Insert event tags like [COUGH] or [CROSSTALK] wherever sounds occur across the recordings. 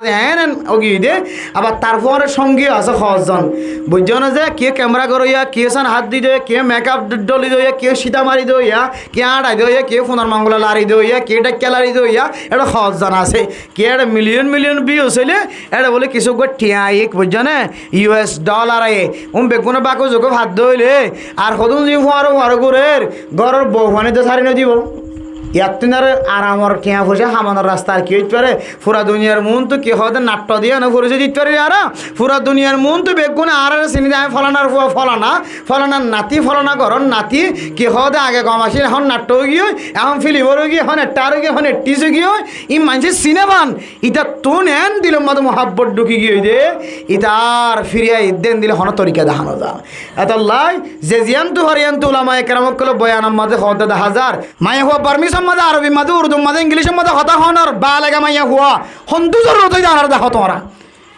হ্যাঁ ওগি, দে। আবার তারপরে সঙ্গী আছে সহজন বুঝছ না যে, কে ক্যামেরা করইয়া, কে সান হাত দি দে কে মেকআপ ডলি দইয়া কে সীতা মারি দইয়া কে আড়াই দইয়া কে ফোনার মঙ্গলা লারি দইয়া কে ডাক্কা লারি দইয়া এটা সহজন আছে। কে এটা মিলিয়ন মিলিয়ন ভিউজ হইলে এটা বলে কিছু গো টিয়াইক বুঝছ না ইউএস ডলার আয়ে উম বেগুনে বাকো যোগ ভাত দইলে, আর সদন যে ফুয়ারো ফুয়ারো করে ঘরের বউ ফানি তো সারি নদীব ইয়াত্তিনার আরামর কেয়া বসে হামানোর রাস্তা আর কি হইতে পারে? পুরা দুনিয়ার মন তো কি হতে নাট্য দিয়ে না ফুরেছে দিতে পারে আর? পুরা দুনিয়ার মন তো বেগুনে আর চিনি দেয়, ফলানার ফলানা। ফলানার নাতি ফলানা করন নাতি কি হতে আগে কম আসিল এখন নাট্য গিয়ে এখন ফিলিমরও গিয়ে এখন একটারও গিয়ে এখন একটিসে গিয়ে ই মানুষের সিনেমান ইটা তো নেন দিল মত মহাব্বত ঢুকি গিয়ে দে ইতার ফিরিয়া ইদেন দিলে হন তরিকা দেখানো যা এত লাই যে জিয়ান্তু হরিয়ান্তু উলামা একরামক বয়ানাম মাঝে হতে হাজার। মায়ে হওয়া পারমিশন মাঝে আরবি মাদু উর্দু মাদা ইংলিশের মাঝে হতা আর বা লেগা মাইয়া হুয়া হন্দুজর রতই জানার দেখো তোমরা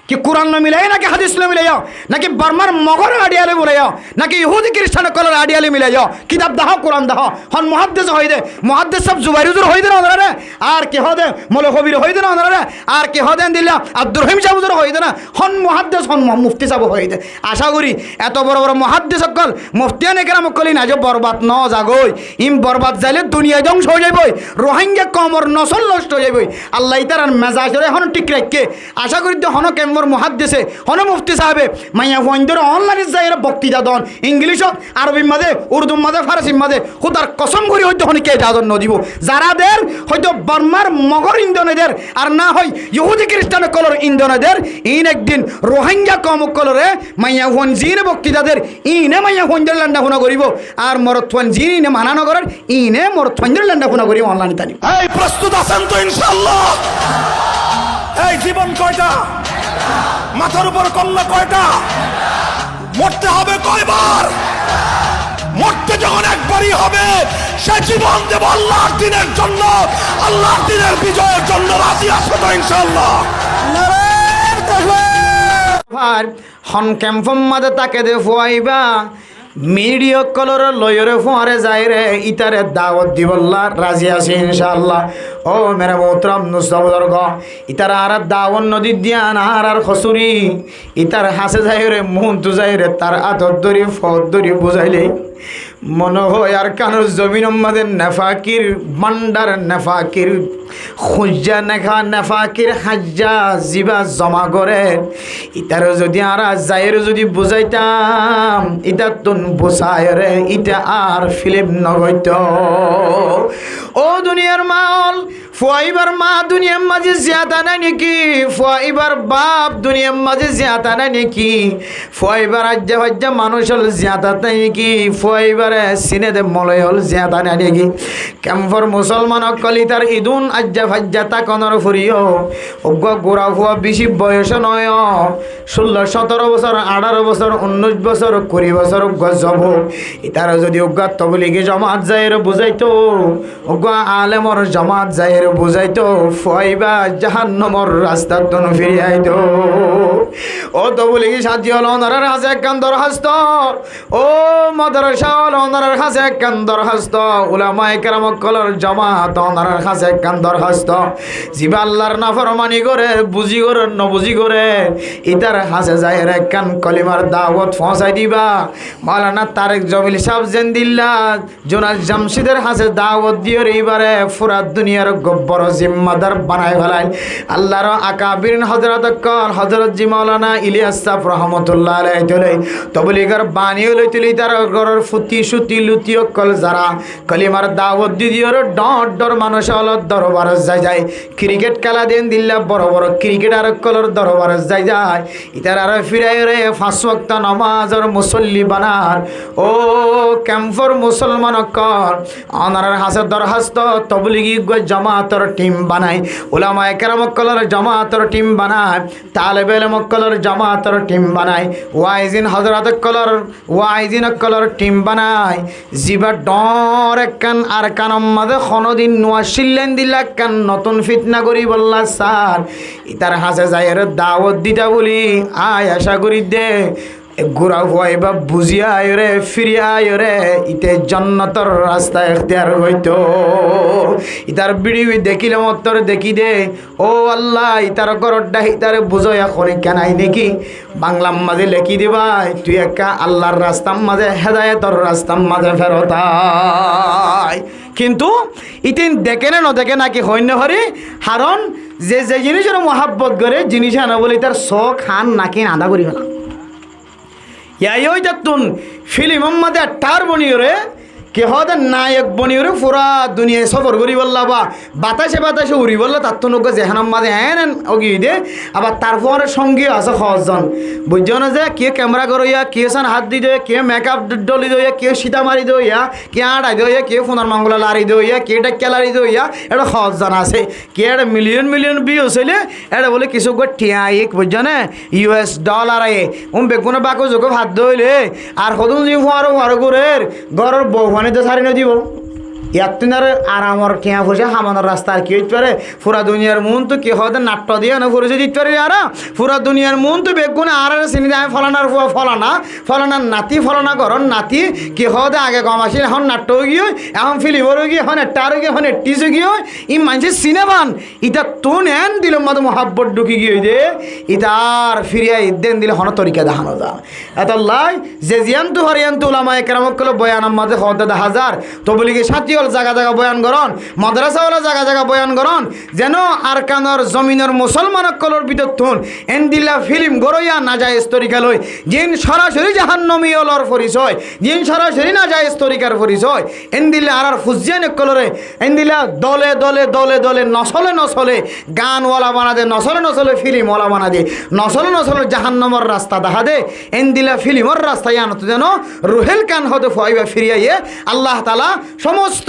কি কোরআন মিলাই নাকি হাদিস ন মিলাই নাকি বর্মার মগর আডিয়ালে বলে নাকি ইহুদি খ্রিস্টান কলর আডিয়ালে মিলাই কিতাব দাহ কোরআন দাহ হন মহাদ্দেশ হই দে মহাদ্দেশ সব জুবাইরুজুর হই দে না ওনারা আর কে দে মলে কবির হই দে না ওনারা আর কে হদেন দিলা আব্দুর রহিম সাহুজুর হই দে না হন মহাদ্দেশ হন মুফতি সাহেব হই দে আশা করি এত বড় বড় মহাদ্দেশ সকল মুফতিয়ান একরাম কলি না যে বরবাদ ন জাগই ইম বরবাদ যাইলে দুনিয়া ধ্বংস হয়ে যাবই রোহিঙ্গা কমর নসল নষ্ট হয়ে যাবই আল্লাহ তার মেজাজরে হন ঠিক রাখকে আশা করি হন কেম্বর মহাদ্দেশে হন মুফতি সাহেবে, মাইয়া ফোনদের অনলাইনে এরা বক্তৃতা দন। ইংলিশত আরবি মাঝে উর্দু মাঝে ফারসি মাঝে। খুদার কসম করি হয়তো হন কে যাদন নদীব যারাদের হয়তো বর্মার মগর ইন্ধনেদের আর না হয় ইহুদি খ্রিস্টান কলর ইন্ধনেদের ইন একদিন রোহিঙ্গা কম কলরে মাইয়া ফোন জিনে বক্তৃতাদের ইনে মাইয়া ফোনদের লান্ডা ফোনা করিব। আর মরত ফোন জিনে ইনে মানা নগরের ইনে মরত ফোনদের লান্ডা ফোনা করিব অনলাইনে তানি। এই, প্রস্তুত আছেন তো ইনশাল্লাহ এই, জীবন কয়টা? মাথার উপর কন্যা কয়টা? মরতে হবে কয়বার? মরতে যখন একবারই হবে, সে জীবন দেব আল্লাহর দিনের জন্য, আল্লাহর দিনের বিজয়ের জন্য রাজি আসবে তো ইনশাল্লাহ হন ক্যাম্পম মাদে তাকে দে ফুয়াইবা। মিডিয় কলর লয়রে ফোয়ারে যাই রে, ইতারে দাওয়াত দিবল্লা রাজি আছে ইনশাআল্লাহ। ও মেরা মোহতরম নুসবর গ ইতার আর দাওয়ান নদী দিয়ান আর আর খসুরি। ইতার হাসে যাই রে মুহন তু যাই রে, তার আদর দরি ফদ দরি বুঝাইলে। মনে হয় আর কানুর জমিন আমাদের নেফাকির মান্ডার নেফাকির, খুঁজা নেখা নেফাকির, হাজ্জা জিবা জমা করে। ইতারও যদি আর যাইয়ের যদি বুঝাইতাম ইটা তুন বুঝায় রে ইটা আর ফিল্ম নগৈত। ও দুনিয়ার মাল ফুয়াইবার মা দুনিয়ার মাঝে জিয়াদা নাই নাকি? ফুয়াইবার বাপ দুনিয়ার মাঝে জিয়াদা নাই নাকি? ফুয়াইবার আজ্জা হজ্জা মানুষ হল জিয়াদা নাই নাকি? ফুয়াইবারে সিনে দে মলয় হল জিয়াদা নাই নাকি? কেম্পর মুসলমান কলি তার ইদুন আজ্জা ভাজ্জা তা কনর ফুরিও। অজ্ঞ গোড়া ফুয়া বেশি বয়স নয়। ষোলো, সতেরো বছর, আঠারো বছর, উনিশ বছর, কুড়ি বছর অজ্ঞ জব। ইতারা যদি অজ্ঞ তবলিগে জমাত যায় বুঝাইতো। অজ্ঞ আলেমর জমাত যায় বুঝাইতো ফয়বা জাহান্নমর রাস্তা তন ফিরিয়াইতো। ও তবলিগে সাজি হল ওনার হাসে একখান দরখাস্ত। ও মাদ্রাসা হল ওনার হাসে একখান দরখাস্ত। উলামা একরাম কলর জমাত ওনার হাসে একখান দরখাস্ত। জিবা আল্লাহর নাফরমানি করে, বুঝি করে, নবুঝি করে, ইতার হাসে যায় একখান কলিমার দাওয়াত ফসাই দিবা। মালানা তারেক জমিল সাহেব জেন্দিল্লা জোনাল জামশিদের হাসে দাওয়াত দিয়ে এইবারে, ফুরাত দুনিয়ার গব্বর জিম্মাদার বানায় ফেলায়। আল্লাহর আকাবির হজরত কল হজরত জি মাওলানা ইলিয়াস সাফ রহমতুল্লাহ আলাই তুলে। তবলিগার বাণী হলে তুলি তার ঘরের ফুতি সুতি লুতি কল যারা। কলিমার দাওয়াত দি দিওর ডর ডর মানুষ হল দরবার যাই যায় ক্রিকেট খেলা দিন দিল্লা বড় বড় ক্রিকেট আর কলর দরবার যাই যায় ইতার আর ফিরাই রে ফাঁস ওয়াক্ত নমাজর মুসল্লি বানার। ও ক্যাম্পর মুসলমান কর অনার হাসে দরখাস্ত তবলিগি গো জামাতর টিম বানায়। ওলামা একরাম কলর জামাতর টিম বানায়। তালেবেল মক্কলর জামাতর টিম বানায়। ওয়াইজিন হজরত কলর ওয়াইজিন কলর টিম বানায়। জিবা ডর একখান, আর কানম মাঝে খনদিন নোয়া শিল্লেন দিলা কান নতুন ফিতনা করি বললা স্যার। ইতার হাসে যায় দাওয়াত দিতা বলি, আয় আশা করি দে। ঘুরা হয় বা বুঝিয়া আয় রে, ফিরিয়া আয় রে, ইতে জন্নতর রাস্তা এখতিয়ার হইতো। ইতার বিড়ি দেখিলে মতর দেখি দে। ও আল্লাহ, ইতার গরড্ডা ইতারে বুঝো এখন কেনাই দেখি। বাংলার মাঝে লেখি দিবা, তুই একা আল্লাহর রাস্তার মাঝে, হেদায়তর রাস্তার মাঝে ফেরত আয়। কিন্তু ইতিন দেখে না, নদেখে নাকি হইন্য হরি? হারণ, যে যে জিনিসের মহাব্বত করে, জিনিস আনা বলে তার শখ খান নাকি আদা করি না ইয়াই ওই তুন ফিলিম মোহাম্মদের টার বনিয়রে কে হতে নায়ক বনিয়রে পুরা দুনিয়ায় সফর করি বললা বা বাতাসে বাতাসে উড়ি বললা, তার তো নৌকা যেহানার মাঝে হ্যান অগি দে। আবার তারপরে সঙ্গী আছে সহজন বুঝছ না যে, কে ক্যামেরা করইয়া কে সান হাত দি দে কে মেকআপ ডলি দইয়া কে সীতা মারি দইয়া কে আড়াই দইয়া কে ফোনার মাঙ্গলা লারি দইয়া কে ডাক্কা লারি দইয়া এটা সহজন আছে। কে এটা মিলিয়ন মিলিয়ন বিয়ে হইলে, এটা বলে কিছু গো টিয়া এক, বুঝছ না? ইউএস ডলার আয়ে উম বেগুনে বাকো যোগ ভাত দইলে আর সদন যে ফুয়ারো ফুয়ারো করে ঘরের বউখানে তো সারি না আর আরামর টিয়া ফুসে হামানোর রাস্তা আর কি হইতে পারে? পুরা দুনিয়ার মন তো কি হতে নাট্য দিয়ে না ফুরেছে দিতে পারে আর পুরা দুনিয়ার মন তো বেগুনে আর চিনি আমি ফলানার ফুয়া ফলানা। ফলানার নাতি ফলানা করন নাতি। কি হতে আগে কম আসিল এখন নাট্য গিয়ে এখন ফিলিমরও গিয়ে এখন একটারও গিয়ে এখন টিসও গিয়ে ই মানুষের সিনেমান ইটা তো নেন দিল মতো মহাব্বত ঢুকি গিয়ে দে ইতার ফিরিয়া ইদেন দিলে হন তরিকা দেখানো যা এত লাই যে জিয়ান্তু হরিয়ান্তু ওলামা একরামক কলে বয়ান মাঝে হতে দেখা যার তো বলি সাথী হল জায়গা জায়গা বয়ান করন মাদ্রাসাওয়ালা জায়গা জায়গা বয়ান করন যেন আরকানর জমিনের মুসলমানক কলর ভিতর থুন, এন্দিল্লা ফিল্ম গরইয়া না যায় তরিকা লই জিন সরাসরি জাহান্নমি অলর পরিচয়, জিন সরাসরি না যায় তরিকার পরিচয়। এন্দিল্লা আর আর ফুজিয়ান কলরে এন্দিল্লা দলে দলে দলে দলে নসলে নসলে গানওয়ালা বানা দে, নসলে নসলে ফিল্মওয়ালা বানা দে, নসলে নসলে জাহান্নমর রাস্তা দেখা দে। এন্দিলা ফিল্মর রাস্তায় আনত যেন রুহেল কান হতে ফাইবা ফিরিয়াইয়ে আল্লাহ তালা সমস্ত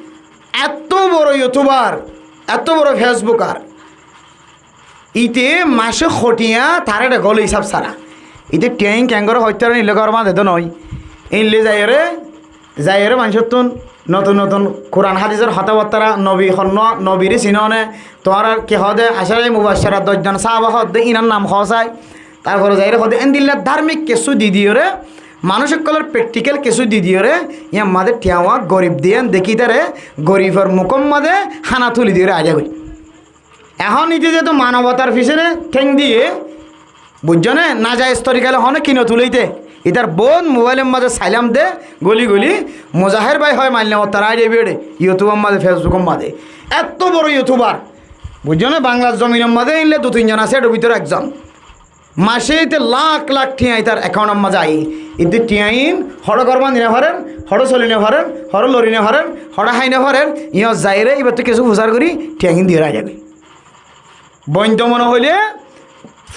এত বড় ইউটিউবার, এত বড় ফেসবুকার। ইতে মাসে খটিয়া তার এটা গল হিসাব সারা ইতে ট্যাং ক্যাঙ্গর হত্যা নিলে কর মাঝে তো নয়। ইনলে যাই রে যাই রে মানুষের তুন নতুন নতুন কোরআন হাদিসের হতাবত্তারা নবী হন্য নবীরে চিননে। তোমার কি হদে আসারে মুবাসারা দশজন সাহাবা হদে, ইনার নাম হসায় তারপরে যাই রে হদে এনদিল্লা ধার্মিক কেসু দি দিও রে। মানুষের কলের প্র্যাকটিক্যাল কিছু দি দিও রে ইয়া মাদের টিয়াওয়া গরিব দিয়ে, দেখি তারে গরিবের মুখম মাদে হানা তুলি দিয়ে আগে গই এখন ইতি যেহেতু মানবতার পিছনে ঠেং দিয়ে বুঝছ না যায় স্তরিকালে হনে কিনো তুলিতে? ইতার বোন মোবাইলের মাঝে সাইলাম দে, গলি গলি মোজাহের ভাই হয় মাইলাম তার আইডিয়া বেড়ে ইউটিউবের মাঝে ফেসবুকের মাঝে এত বড় ইউটিউবার বুঝছ না বাংলার জমিনের মাঝে ইনলে দু তিনজন আছে এটার ভিতরে একজন। মাসে এতে লাখ লাখ ঠিয়াই তার অ্যাকাউন্টের মাঝে আই এতে টিয়াইন, হড় করবা নিনে ভরেন হড় চলি নে ভরেন হড় লরি নে ভরেন হড় হাই নে ভরেন ইহ যাইরে এবার তো কিছু প্রচার করি টিয়াইন দিয়ে রাখা যাবে। মনে হইলে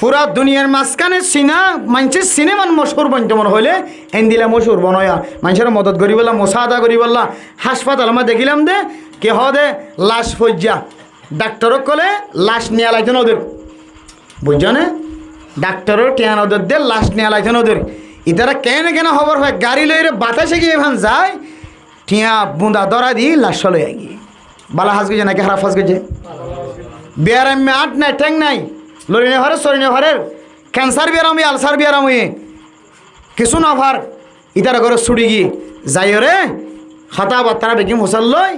পুরা দুনিয়ার মাঝখানে সিনা মানুষের সিনেমান মশহুর বৈন্ত মনে হইলে এন দিলা মশহুর বনয়া। মানুষের মদত করি বললা, মোসাদা করি বললা, হাসপাতাল আমরা দেখিলাম দে, কে হ দে, লাশ ফজ্জা। ডাক্তারক কলে লাশ নিয়ে লাইতেন ওদের বুঝছ না? ডাক্তারও টিয়ান ওদের দে, লাশ নিয়ে লাইতেন ওদের। ইতারা কেন কেন খবর হয়, গাড়ি লইরে বাতাসে গিয়ে এখান যায়, টিয়া বুঁদা দরা দি লাশ লই গিয়ে। বালা হাস গেছে নাকি খারাপ হাস গেছে? বিয়ারামে আট নাই, ঠ্যাং নাই। লরিনে ঘরে সরিনে ঘরের ক্যান্সার বিয়ারামি আলসার বিয়ারামি কিছু না ভার, ইতার ঘরে ছুটি গি যাই রে, খাতা বাত্তারা বেগি মুসাল লই,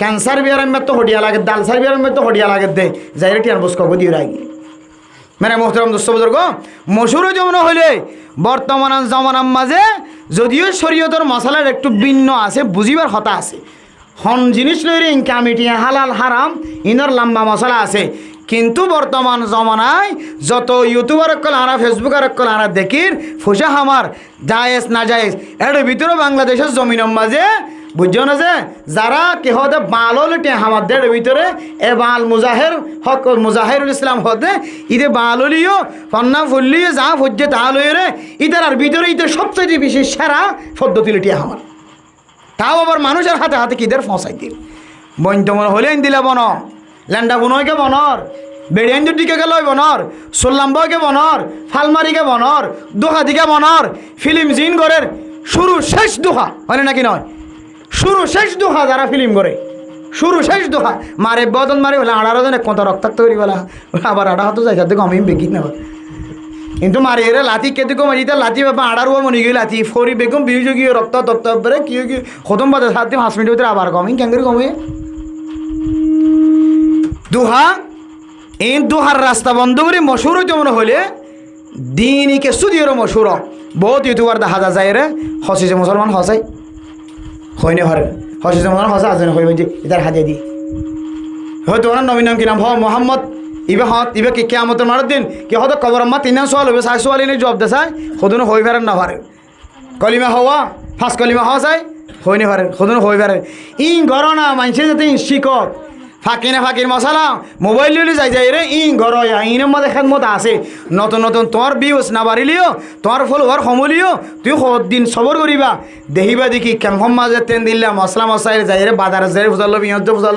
ক্যান্সার বিয়ারামে তো হডিয়া লাগে দালসার বিয়ারামে তো হডিয়া লাগে দে। যাই রে টিয়ার বসকো দিয়ে রাখি মানে মোহতরম দোস্ত বুজুর্গ মসুরও যেমন হইলে বর্তমান জমানার মাঝে যদিও শরীয়তের মশলার একটু ভিন্ন আছে, বুঝিবার কথা আছে। হন জিনিস লইরে ইনকামিটি হালাল, হারাম, ইনর লম্বা মশলা আছে। কিন্তু বর্তমান জমানায় যত ইউটিউবার কল আরা ফেসবুকার কল আরা দেখির, ফুসা হামার, জায়েজ না জায়েজ এর ভিতরে বাংলাদেশের জমিনের মাঝে বুঝছ না যে? যারা কে হতে বাল হলে আমাদের ভিতরে, এ বাল মুজাহের, হক মুজাহিরুল ইসলাম হতে ইদে বাল হলিও ফন্না ফুল্লিও যা ফুজে তা লইয়ে রে ইদের আর ভিতরে ইদের সবচেয়ে বেশি সেরা পদ্ধতি লিটি আমার তাও আবার মানুষের হাতে হাতে কিদের ফসাই দিল বইন্ত মনে হলে আইন দিলে বন ল্যান্ডা বুনয়কে বনর, বেড়িয়ান দিকে গেল বনর সোল্লাম্বকে বনর, ফালমারিকে বনর দোহা দিকে বনর, ফিলিম জিন গরের শুরু শেষ দোহা হয় নাকি নয়? শুরু শেষ দোহা যারা ফিল্ম করে। শুরু শেষ দোহা। মারে বদন মারে বলে আড়ারো জন কত রক্তাক্ত করি বলা। আবার আড়া হতো যাই তাতে আমি বেগি না কিন্তু মারি এরে লাতি কেতে কমে দিতে লাতি বাবা আড়ার ও মনে গিয়ে লাতি ফরি বেগম বিজু গিয়ে রক্ত তত্ত পরে কি কি খতম বাদে সাত দিন, পাঁচ মিনিটের ভিতরে আবার কমি কেন করে কমে দুহা, এই দুহার রাস্তা বন্ধ করে মশুর হইতে মনে হলে দিনকে সুদিওর মশুর। বহুত ইউটিউবার দেখা যায় রে, হসিছে মুসলমান, হসাই। হয়নি হরে। হসে মনে হসা আছে হইব যে এটার হাতে দি। হয়তো তোমার নবীন নাম কি নাম? হ মোহাম্মদ ইবে হত, ইবে কি কেয়ামতের মারার দিন? কি হতো কবর আম্মা তিন সোয়াল হবে সাই সোয়াল এনে জব দেশায় সদুন হই ফেরেন না পারে কলিমা হওয়া ফাঁস কলিমা হওয়া যায় হইনি পারে সদুন হই ফেরেন ইন গরনা মানছে যাতে শিকক ফাঁকি না ফাঁকির মশালা। মোবাইল লিলে যাই যাই রে ইন ঘর ইনের মধ্যে খেদমত আছে। নতুন নতুন তোমার বিউস না বাড়িলিও তোমার ফলোয়ার সমলিও তুই দিন সবর করিবা দেখিবা দেখি কেমন মাঝে তেন দিলা মশলা মশাই যাই রে বাজার যাই ফুজাল লবি ইহঁত ফুজাল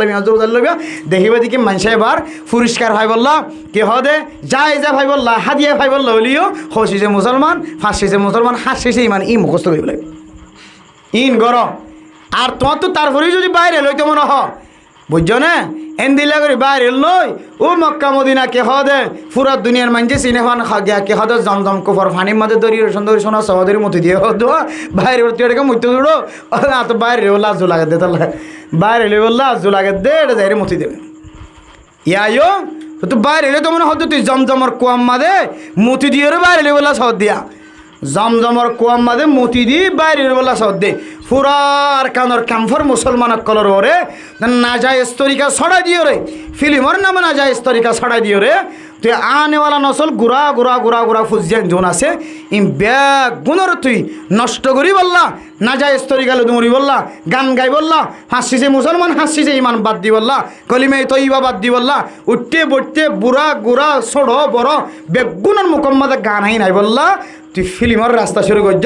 লবি দেখিবা দেখি মানুষে এবার পরিষ্কার ভাই বললা কি হদে যাই যা ভাই বললা, হাদিয়া ভাই বললা হলিও হসিছে মুসলমান ফাঁসিছে মুসলমান হাসিছে ইমান, ই মুখস্থ করিব লাগে। ইন গরম আর তোমার তো তারপরেই যদি বাইরে লইতে মনে হ বুঝছ না? এন দিলা করে বাইরে লই, ও মক্কা মদিনা কে হদে, পুরা দুনিয়ার মানছে সিনেমান গিয়া কে হদে, জমজম কুফর ফানির মধ্যে দরিয়ে সুন্দর সোনা সহদরি মতো দিয়ে হতো বাইরে তুই এটাকে মুতে দুড়ো না তো বাইরে লাজু লাগে দে তাহলে। বাইরে বললা লাজু লাগে দে, এটা যাই মুতি দেবে। ইয়াইও তো বাইরে তো মনে হতো তুই জমজমর কুয়াম মাদে মুতি দিয়ে বাইরে বললা সদ দিয়া। জমজমর কুয়াম মাদে, মতি দি বাইরে এলে বললা সদ দে ফুরার কানর ক্যাম্ফর মুসলমান কলর ওরে না যায় স্তরিকা ছড়াই দিও রে ফিলিমর নামে না যায় স্তরিকা ছড়াই দিও রে তুই আনেওয়ালা নসল গুড়া গুড়া গুড়া গুড়া ফুজিয়ান জোন আছে। ইম ব্যাগ গুণর তুই নষ্ট করি বললা না যায় স্তরি গেল দুমরি বললা, গান গাই বললা হাসিছে মুসলমান হাসিছে ইমান বাদ দি বললা কলিমে তৈবা বাদ দি বললা উঠতে বইতে বুড়া গুড়া ছোড় বড় বেগুনের মুকম্মাদে গান হাই নাই বললা। তুই ফিল্মর রাস্তা শুরু করছ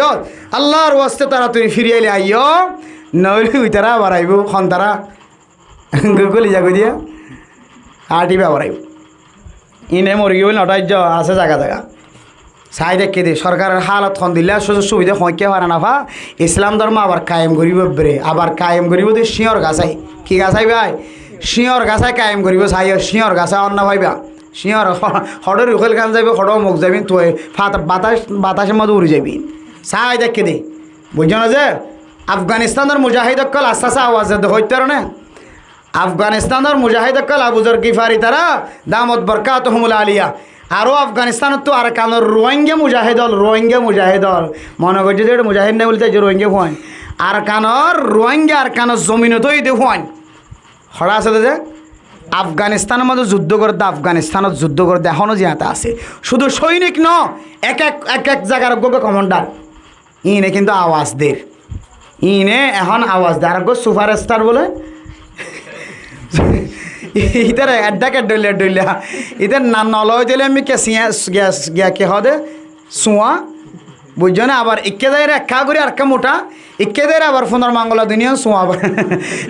আল্লাহর ওয়াস্তে তারা তুই ফিরে এলে আইয়। নইলে উই তারা আবার আইব, খন তারা। গলি যাগো দিয়া। আটিবে আবার আইব। ইনে মরি গিয়ে নটাই আছে জায়গা জায়গা চাই দেখে দে, সরকারের হালত খন দিলে সুযোগ সুবিধা সংখ্যা পারে না ভা ইসলাম ধর্ম আবার কায়েম করিব বেরে আবার কায়েম করিব দে, শিয়র গাছাই কি গাছাই ভাই? শিয়র গাছাই কায়েম করিব, চাই শিয়র গাছা অন্য ভাইবা। শিয়র হডর উখেল খান যাবি হড মুখ যাবি তুই বাতাস বাতাসের মধ্যে উড়ে যাবি চাই দেখে দে বুঝছ না যে? আফগানিস্তানের মুজাহিদ অকল আস্তে আস্তে আওয়াজ হইতে না? আফগানিস্তানের মুজাহিদ অকল আবুজর গিফারি তারা দামত বরকাত হমুল আলিয়া। আরও আফগানিস্তানত তো আর কানোর রোহিঙ্গা মুজাহিদ হল রোহিঙ্গা মুজাহিদ হল মনে করছে যে মুজাহিদ নাই বলতে রোহিঙ্গা হুয়ান আর কানোর রোহিঙ্গা আর কানোর জমিনতই দে হুয়ান হরা আছে যে? আফগানিস্তানের মধ্যে যুদ্ধ করতে আফগানিস্তানত যুদ্ধ করতে এখনও জিয়াতে আছে। শুধু সৈনিক ন, এক এক এক এক জায়গার গোগে কমান্ডার। ইনে কিন্তু আওয়াজ দের। ইনে এখন আওয়াজ দেয়। আর সুপার স্টার বলে? ইতার এড্ডাকে ডলিয়া ডলিয়া ইতার না নলয় দিলে আমি কে সিয়া গ্যাস গিয়া কে হদে? সুয়া। বুঝছ না? আবার ইকে দেয় একা করে আর কা মোটা। ইকে দেয় আবার ফোনের মাঙ্গলা দুনিয়া সুয়া আবার।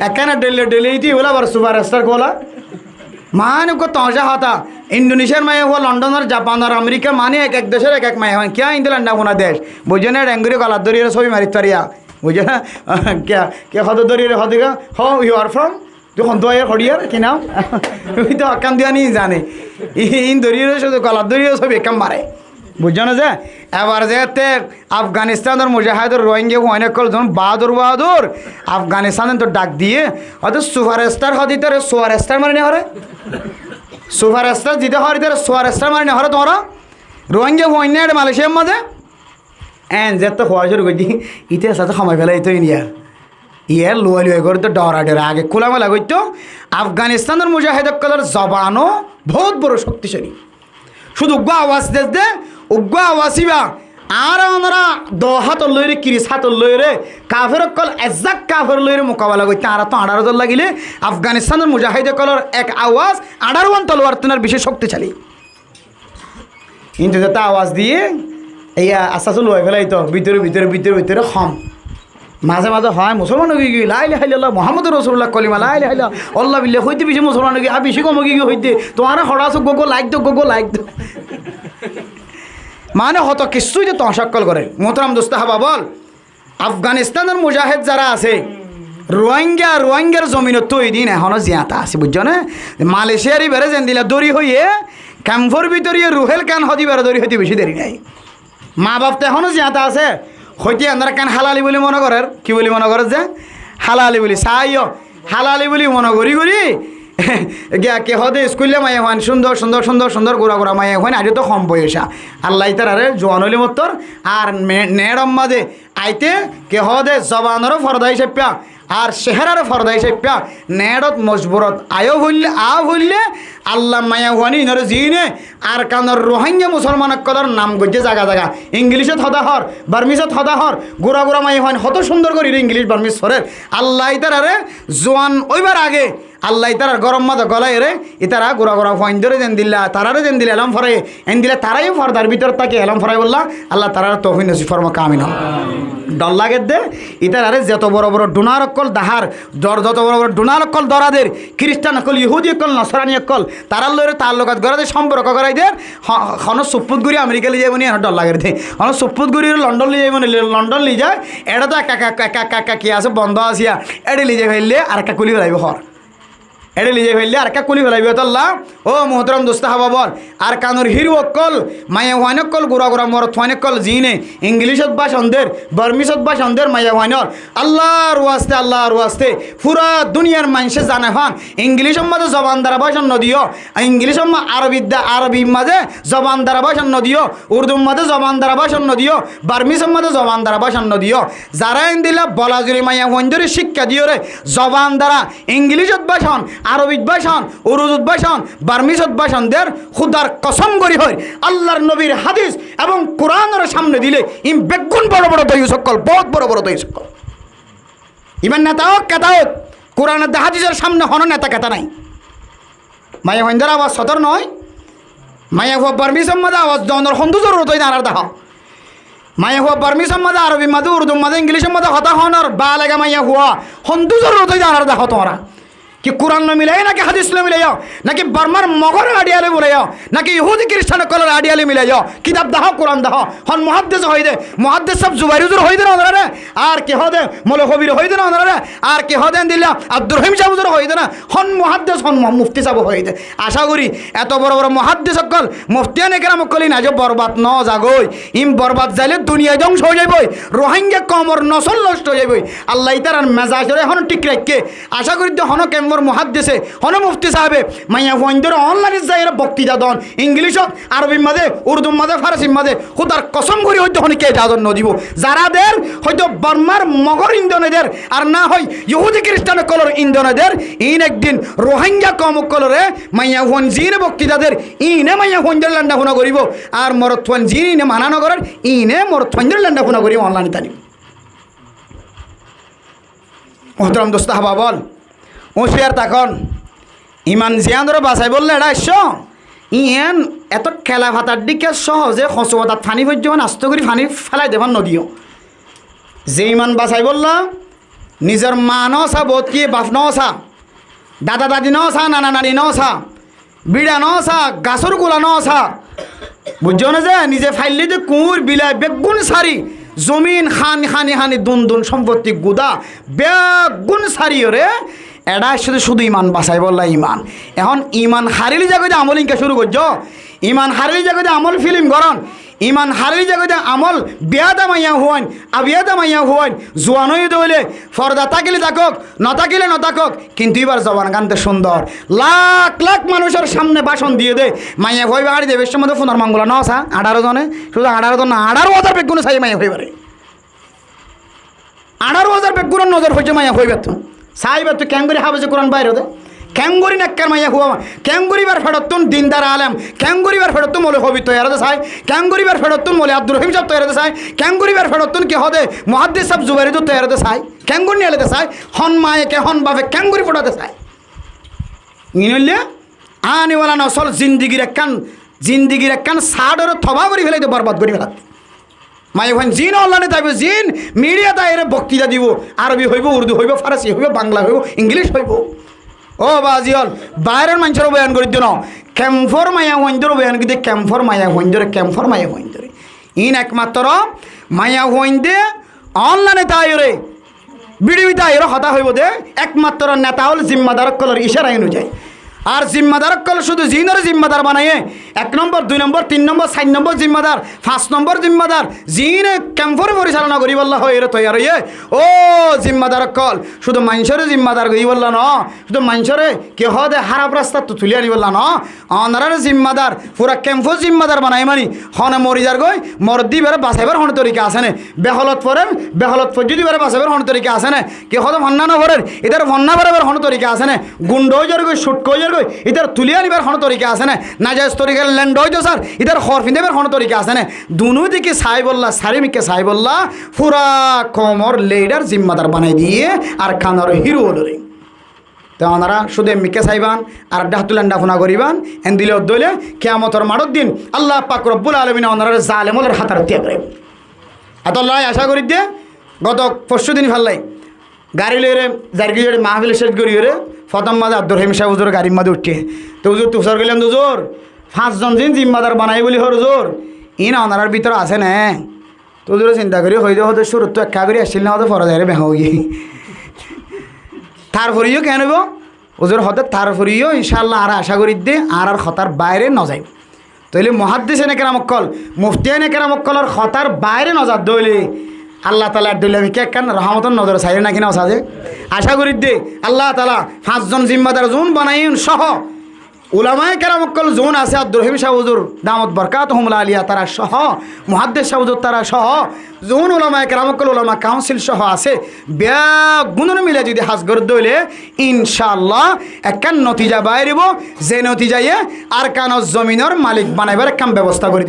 একা না ডলিয়া ডলিয়ে বলে আবার সুপার স্টার গোলা মানে কো তজা হতা। ইন্ডোনেশিয়ার মায়ে হওয়া লন্ডনের জাপানের আমেরিকা মানে এক এক দেশের এক এক মায়ে হয়। কিয়া ইন্দু লান্ডা কোনা দেশ। বুঝছ না? ডেঙ্গুরি গলার দরিয়ে ছবি মারি তারিয়া বুঝছ না? কে কে হদ দরিয়ে হদিকা হ ইউ আর ফ্রম তো এর হরিয়ার কি নাম? ওই তো আকান দিয়া নি জানে ইন দরিয়ে শুধু গলার দরিয়ে ছবি একাম মারে। বুঝছ যে? এবার যেতে আফগানিস্তানের মুজাহিদুর রোহিঙ্গা অনেক যখন বাহাদুর বাহাদুর, আফগানিস্তানের তো ডাক দিয়ে, হয়তো সুপার স্টার হদি তোর সুপার স্টার মানে হরে। সুপার স্টার জিতে হরি তোর সুপার স্টার মানে হরে তোমরা। রোহিঙ্গা হইনে মালয়েশিয়ার মধ্যে। এন যে তো হওয়া শুরু করছি ইতে সাথে সময় ফেলে তো ইন্ডিয়া ইয়ার লুয়া লুয়া করে তো ডরা ডরা, আগে খোলামেলা করতো আফগানিস্তানের মুজাহিদকলের জবানও বহুত বড় শক্তিশালী। শুধু গো আওয়াজ দেশ দে উগ্র আওয়াজিবা আর ওনারা দ হাতর লইরে কিরিস হাতর লইরে কাফের কল এজাক কাফের লইরে মোকাবেলা করতে আর তো আড়ার দল লাগিলে। আফগানিস্তানের মুজাহিদে কলর এক আওয়াজ আড়ার ওয়ান তলোয়ার তেনার বিশেষ শক্তিশালী। কিন্তু যাতে আওয়াজ দিয়ে এই আস্তে লই ফেলাই তো ভিতরে ভিতরে ভিতরে ভিতরে খম। মাঝে মাঝে হয়, মুসলমান গিয়ে গিয়ে লাইলে হাইলে আল্লাহ মোহাম্মদ রসুল্লাহ কলিমা লাই হাইলা আল্লাহ বিল্লে হইতে বেশি মুসলমান হয়ে গিয়ে, আর বেশি কম গিয়ে হইতে। তোমার হড়া আছো গোগো, লাইক দো গোগো, লাইক দো মানে হত কিছুই যে তহসাক্কল করে। মোহতরাম দোস্তাহাবা বল? আফগানিস্তানের মুজাহিদ যারা আছে, রোহিঙ্গা, রোহিঙ্গার জমিনত তো দিন এখনও জিয়াতা আছে, বুঝছ না? মালয়েশিয়ারই বেড়ে যেন দিলা দড়ি হইয়ে, ক্যাম্পর ভিতরিয়ে রুহেল কান হদি বেড়ে দড়ি হইতে বেশি দেরি নাই। মা বাপ তো এখনও জিয়াতা আছে। হইতে আমরা কেন হালালি বলে মনে করের কি বলি মনে করে যে? হালালি বলি চাইও হালালি বলি মনে করি করি [LAUGHS] গিয়া কে হদে স্কুলে মায়ে হন, সুন্দর সুন্দর সুন্দর সুন্দর গোড়া গোড়া মায়ে হন আজ তো কম বয়সা। আল্লাহ তার আরে জোয়ান হলি মত্তর। আর নেড়ম মাদে আইতে কে হদে জবানেরও ফরদা হিসেবে আর চেহারার ফরদা হিসেবে নেড়ত মজবুরত, আয়ো হইলে, আ হইলে আল্লাহ মায়া হুয়ানি ইনরে জিনে। আর কানর রোহিঙ্গা মুসলমান কলার নাম গজ্জে জাগা জাগা। ইংলিশত হদা হর বার্মিশত হদা হর, গোড়া গোড়া মাই হন, হত সুন্দর করি ইংলিশ বার্মিশ সরের। আল্লাহ ইতার আরে জোয়ান ওইবার আগে আল্লাহ ইতার গরম মাদা গলায় রে ইতারা গোড়া গোড়া ফাইন ধরে যেন দিল্লা তারারে যেন দিলে এলাম ফরাই এন দিলে তারাই ফরদার ভিতর তাকে এলাম ফরাই বললা আল্লাহ তারার তহিন ফর্ম কামিন ডর লাগে দে ইতার আরে যত বড় বড় ডোনার অকল দাহার জ্বর যত বড় বড় ডোনার অকল দরাদের খ্রিস্টান অকল ইহুদি অকল নসরানি অকল তারার লইরে তার লগত গড়াদের সম্পর্ক করাই দের হন সুপুত গুড়ি আমেরিকা লিয়ে যাবনি ডর লাগে দে হন সুপুত গুড়ি লন্ডন লিয়ে যাবনি লন্ডন লিয়ে যায় এটা তো একা একা একা একা কি আছে বন্ধ আসিয়া এড়ে লিয়ে যাই ফেললে আর একা কুলি ফেলাইব হর এড়ে লিজে ফেললে, আর কা কুলি ফেলাইবি তল্লা। ও মোহতরম দোস্তা হবা বল। আর কানুর হিরু অকল মায়া ওয়ান অকল গুড়া গুড়া মর থান অকল জিনে। ইংলিশত বা সন্দের, বার্মিশত বা সন্দের, মায়া ওয়ানর আল্লাহর ওয়াস্তে আল্লাহর ওয়াস্তে। পুরা দুনিয়ার মানুষে জানে হন। ইংলিশের মাঝে জবান দ্বারা ভাষণ নদিও ইংলিশের মা আরবি আরবি মাঝে জবান দ্বারা ভাষণ নদিও উর্দুর মাঝে জবান দ্বারা ভাষণ নদিও বার্মিশের মাঝে জবান দ্বারা ভাষণ নদিও যারা দিলা বলাজুরি মায়া ওয়ানজুরি শিক্ষা দিও রে। জবান দ্বারা ইংলিশত ভাষণ আরবিত ভাষণ উরুদুত ভাষণ বার্মিশত ভাষণ দের খুদার কসম করি হয়। আল্লাহর নবীর হাদিস এবং কোরআনের সামনে দিলে ইম বেগুন বড় বড় দই সকল, বহুত বড় বড় দই সকল। ইমান নেতা হোক, কেতা হোক, কোরআনের হাদিসের সামনে হন নেতা কেতা নাই। মায়া হইন্দার আওয়াজ সদর নয়। মায়া হুয়া বার্মিশন মাদা আওয়াজ দন্দর হন্দু জরুরত হই দাঁড়ার দেখা মায়া হুয়া বার্মিশন মাদা আরবি মাদে, উর্দু মাদে ইংলিশের মাদে, হতা হনর বা লেগা মাইয়া হুয়া হন্দু জরুরত হই দাঁড়ার দেখা তোমরা। কি কোরআন মিলাই নাকি হাদিস মিলাই নাকি বার্মার মগর আডিয়ালে মিলাই নাকি ইহুদি খ্রিস্টান কলর আডিয়ালে মিলাই কিতাব দাহ কোরআন দাহ হন মহাদ্দেশ হই দে মহাদ্দেশ সব জুবাইরুজুর হই দে না ওনারা আর কে হদে মলে হবির হই দে না ওনারা আর কে হদে দিলা আব্দুর রহিম সাহুজুর হই দে না হন মহাদ্দেশ হন মুফতি সাহেব হই দে আশা করি এত বড় বড় মহাদ্দেশ সকল মুফতিয়ান একরাম না যে বরবাদ ন জাগই। ইম বরবাদ যাইলে দুনিয়া ধ্বংস হয়ে যাবই রোহিঙ্গা কমর নসল নষ্ট হয়ে যাবই আল্লাহ তার মেজাজরে হন ঠিক রাখকে আশা করি হন কেমর মহাদ্দেশে হন মুফতি সাহেবে। মাইয়া হইন্দর অনলাইনে যাই বক্তৃতা দন। ইংলিশত আরবি মাঝে উর্দু মাঝে ফারসি মাঝে। খুদার কসম করি হয়তো হন কে যাদন নদিব যারাদের হয়তো বর্মার মগর ইন্ধনেদের আর না হয় ইহুদি খ্রিস্টান কলর ইন্ধনেদের ইন একদিন রোহিঙ্গা কম কলরে মাইয়া হন জিনে বক্তৃতাদের ইনে মাইয়া হইন্দর লান্ডা শুনা করিব। আর মরথন জিন ইনে মানা নগরের ইনে মরথঞ্জর লান্ডা শুনা করিব অনলাইন তানি মোহতরম দোস্তা হাবা বল। হুঁশিয়ার তখন ইমান জিয়ানরে বাসাই বললে এটা এস। ইয়েন, এত খেলা ভাতার দিকে সহজে হসবতার ফানি পর্যন্ত আস্ত করে ফানি ফেলাই দেবার নদীও। যে ইমান বাসাই বললা, নিজের মা নসা বোধ কি বাপ নসা দাদা দাদি নসা নানা নানি নসা বিড়া নসা গাছর গোলা নসা বুঝছ না যে, নিজে ফাইলে যে কুঁর বিলাই, বেগুন সারি, জমিন, খান, খানি খানি, দুন দুন সম্পত্তি, গুদা, বেগুন সারি রে এডা শুধু শুধু ইমান বাসাই বললা ইমান। এখন ইমান হারিলি জায়গায় আমল ইনকা শুরু করছ। ইমান হারিলি জায়গায় আমল ফিল্ম করন ইমান হারিলি জায়গায় আমল বিয়াদা মাইয়া হুয়ান আবিয়াদা মাইয়া হুয়ান জোয়ান হয়ে দইলে ফরদা তাকিলে থাকক নতাকিলে নতাকক কিন্তু এবার জবান গানতে সুন্দর। লাখ লাখ মানুষের সামনে ভাষণ দিয়ে দে। মাইয়া হই বাড়ি দেবের মধ্যে ফোনার মাঙ্গুলা নসা আঠারো জনে। শুধু আঠারো জন না, আঠারো হাজার বেগুন সাই মাইয়া হইবারে আঠারো হাজার বেগুনের নজর হয়েছে মাইয়া হইবে তো সাইবার তুই হাবে যে কোরআন বাইরে দে। ক্যাঙ্গুরি নাক্কার মাইয়া হুয়া ক্যাঙ্গুরিবার ফেরতুন দিনদার আলেম। ক্যাঙ্গুরিবার ফেরতুন মলে হবি তৈয়ারতে চাই। ক্যাঙ্গুরিবার ফেরতুন মলে আব্দুল রহিম সাহেব তৈয়ারতে চাই। ক্যাঙ্গুরিবার ফেরতুন কি হদে? মহাদ্দিস সাহেব জুবাইরি তো তৈয়ারতে চাই। ক্যাঙ্গুর নিয়ে চাই। হন মায়েকে হন বাপে ক্যাঙ্গুরি ফোটাতে চাই। ইনলে আনিওয়ালা নসল জিন্দিগির একখান জিন্দিগির একখান সাডর থবা করে ফেলাইতে বরবাদ করে ফেলাতে মাই ওখান জিন অনলাইনে থাকবে জিন মিডিয়া তাই বক্তৃতা দিব। আরবি হইব, উর্দু হইব, ফারাসি হইব, বাংলা হইব, ইংলিশ হইব। ও বাজিয়ল, বাইরের মানুষেরও বয়ান করে দিও না। ক্যাম্ফর মায়া হইন্দর বয়ান করে ক্যাম্ফর মায়া হইন্দরে ক্যাম্ফর মায়া হইন্দরে। ইন একমাত্র মায়া হইন্দে অনলাইনে তাই রে বিডিবিতে আইরো হতা হইব দে। একমাত্র নেতা হল জিম্মাদার কলর ইশারা অনুযায়ী আর জিম্মাদার কল শুধু জিনের জিম্মাদার বানাইয়ে, এক নম্বর, দুই নম্বর, তিন নম্বর, চার নম্বর জিম্মাদার, পাঁচ নম্বর জিম্মাদার, জিনে ক্যাম্পরে পরিচালনা করি বললা হয় তৈয়ার হইয়ে। ও জিম্মাদার কল, শুধু মানুষের জিম্মাদার করি বললা ন, শুধু মানুষরে কে হদে হারাপ রাস্তা তো আনি বললা ন, অনারার জিম্মাদার, পুরা ক্যাম্পো জিম্মাদার বানাই মানি, হনে মরি যার গই, মরদি বেড়ে বাঁচাইবার হন তরিকা আছে নে, বেহলত পরেন, বেহলত যদি বেড়ে বাঁচাইবার হন তরিকা আছে নে কে হদে ভন্না না ভরের, এদের ভন্না বেড়াবার হন তরিকা আছে নে, গুন্ড যার গই শুট কই যার গই এদের তুলি আনিবার হন তরিকা আছে নে? নাজাজ তরিকা ল্যান্ড হয়ে স্যার এদের খর ফিন্দেবার হন তরিকা আছে নে? দুনু দিকে সাই বললা সারিমিকে সাই বললা পুরা কমর লেডার জিম্মাদার বানাই দিয়ে আর খানার হিরো হলরে তো ওনারা শুধু এমনিকে চাইবান আর ডাহতুলান ডাফনা করিবান এন দিলে দইলে কেয়ামতর মারত দিন আল্লাহ পাক আলমিন ওনারা জালেমলের হাতার ত্যাগ করে এত আশা করি দিয়ে গত পরশু দিন ফাল্লাই। গাড়ি লইরে জার্গি জোরে মাহফিল শেষ করি রে ফতম মাঝে আব্দুর রহিম সাহেব হুজুর গাড়ির মাঝে উঠে তো হুজুর তুষার গেলাম দুজোর পাঁচজন দিন জিম্মাদার বানাই বলি হর হুজুর ই না ওনার ভিতরে আছে না। তো হুজুরে চিন্তা করি, হইতে হতে শুরু তো একা করে আসছিল না হতে ফরা যায় রে, বেহা গিয়ে তারপরেও কেন হইব? ওজোর হতে তারপরেও ইনশাল্লাহ আর আশা করি দে, আর আর খতার বাইরে ন যাইব। তইলে মহাদ্দিস এনে কেরামক্কল মুফতি এনে কেরামক্কলর খতার বাইরে নজার দইলে আল্লাহ তালা দইলে আমি কে কান রহমতন নজর চাইলে না কিনা ওসাজে। আশা করি দে, আল্লাহ তালা পাঁচজন জিম্মাদার জোন বানাইন সহ। উলামায় কেরামক্কল জোন আছে, আব্দুর রহিম শাহুজুর দামত বরকাত, হুমলা আলিয়া তারা সহ মুহাদ্দেশ শাহুজুর তারা সহ, জোন উলামায় কেরামক্কল উলামা কাউন্সিল সহ আছে। ব্যাগুণন মিলে যদি হাজগর দইলে ইনশাল্লাহ একখান নতিজা বাইরিব, যে নতিজাইয়ে আর কান জমিনের মালিক বানাইবার কাম ব্যবস্থা করে।